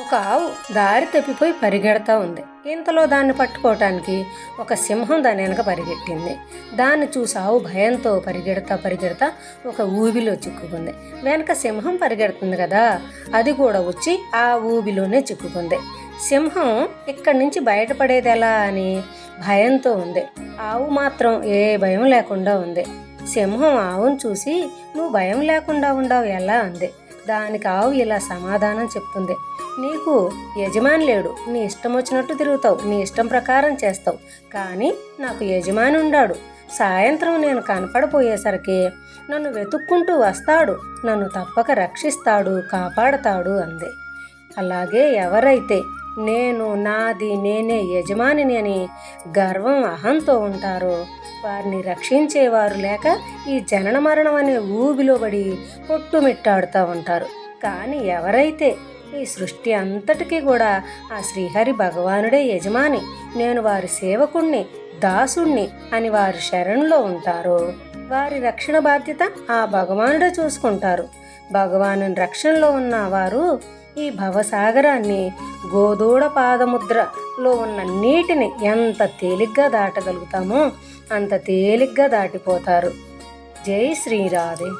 ఒక ఆవు దారి తప్పిపోయి పరిగెడతా ఉంది. ఇంతలో దాన్ని పట్టుకోవటానికి ఒక సింహం దాని వెనక పరిగెట్టింది. దాన్ని చూసి ఆవు భయంతో పరిగెడతా పరిగెడతా ఒక ఊబిలో చిక్కుకుంది. వెనక సింహం పరిగెడుతుంది కదా అది కూడా వచ్చి ఆ ఊబిలోనే చిక్కుకుంది. సింహం ఇక్కడి నుంచి బయటపడేది ఎలా అని భయంతో ఉంది. ఆవు మాత్రం ఏ భయం లేకుండా ఉంది. సింహం ఆవును చూసి నువ్వు భయం లేకుండా ఉండవు ఎలా అంది. దానికి ఆవు ఇలా సమాధానం చెప్తుంది. నీకు యజమాని లేడు. నీ ఇష్టం వచ్చినట్టు తిరుగుతావు. నీ ఇష్టం ప్రకారం చేస్తావు. కానీ నాకు యజమాని ఉండాడు. సాయంత్రం నేను కనపడపోయేసరికి నన్ను వెతుక్కుంటూ వస్తాడు. నన్ను తప్పక రక్షిస్తాడు కాపాడతాడు అంది. అలాగే ఎవరైతే నేను నాది నేనే యజమానిని అని గర్వం అహంతో ఉంటారో వారిని రక్షించేవారు లేక ఈ జనన మరణం అనే ఊబిలో పడి ఉంటారు. కానీ ఎవరైతే ఈ సృష్టి అంతటికీ కూడా ఆ శ్రీహరి భగవానుడే యజమాని నేను వారి సేవకుణ్ణి దాసుణ్ణి అని వారి శరణులో ఉంటారో వారి రక్షణ బాధ్యత ఆ భగవానుడే చూసుకుంటారు. భగవాను రక్షణలో ఉన్న వారు ఈ భవసాగరాన్ని గోదూడ పాదముద్ర లో ఉన్న నీటిని ఎంత తేలిగ్గా దాటగలుగుతామో అంత తేలిగ్గా దాటిపోతారు. జై శ్రీరాధే.